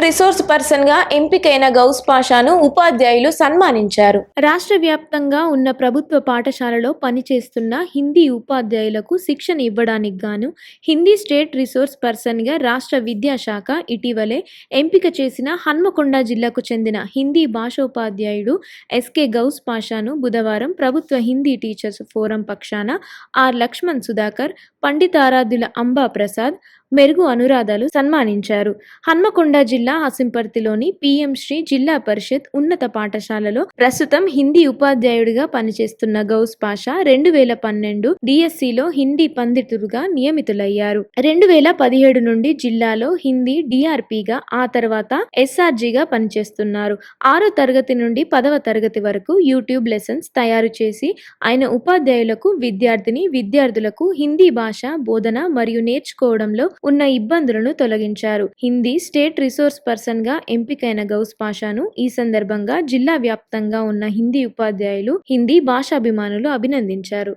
Resource పర్సన్గా ఎంపికైన గౌస్ పాషాను ఉపాధ్యాయులు సన్మానించారు. రాష్ట్ర వ్యాప్తంగా ఉన్న ప్రభుత్వ పాఠశాలలో పనిచేస్తున్న హిందీ ఉపాధ్యాయులకు శిక్షణ ఇవ్వడానికి గాను హిందీ స్టేట్ రిసోర్స్ పర్సన్గా రాష్ట్ర విద్యాశాఖ ఇటీవలే ఎంపిక చేసిన హన్మకొండ జిల్లాకు చెందిన హిందీ భాషోపాధ్యాయుడు ఎస్కే గౌస్ పాషాను బుధవారం ప్రభుత్వ హిందీ టీచర్స్ ఫోరం పక్షాన ఆర్ లక్ష్మణ్ సుధాకర్ పండితారాధ్యుల అంబా ప్రసాద్ మెరుగు అనురాధాలు సన్మానించారు. హన్మకొండ జిల్లా హసింపర్తిలోని పిఎం శ్రీ జిల్లా పరిషత్ ఉన్నత పాఠశాలలో ప్రస్తుతం హిందీ ఉపాధ్యాయుడిగా పనిచేస్తున్న గౌస్ పాషా రెండు వేల పన్నెండు డిఎస్సిలో హిందీ పండితుడుగా నియమితులయ్యారు. రెండు వేల పదిహేడు నుండి జిల్లాలో హిందీ డిఆర్పిగా ఆ తర్వాత ఎస్ఆర్జిగా పనిచేస్తున్నారు. ఆరో తరగతి నుండి పదవ తరగతి వరకు యూట్యూబ్ లెసన్స్ తయారు చేసి ఆయన ఉపాధ్యాయులకు విద్యార్థిని విద్యార్థులకు హిందీ భాష బోధన మరియు నేర్చుకోవడంలో ఉన్న ఇబ్బందులను తొలగించారు. హిందీ స్టేట్ రిసోర్స్ పర్సన్గా ఎంపికైన గౌస్ పాషాను ఈ సందర్భంగా జిల్లా వ్యాప్తంగా ఉన్న హిందీ ఉపాధ్యాయులు హిందీ భాషాభిమానులు అభినందించారు.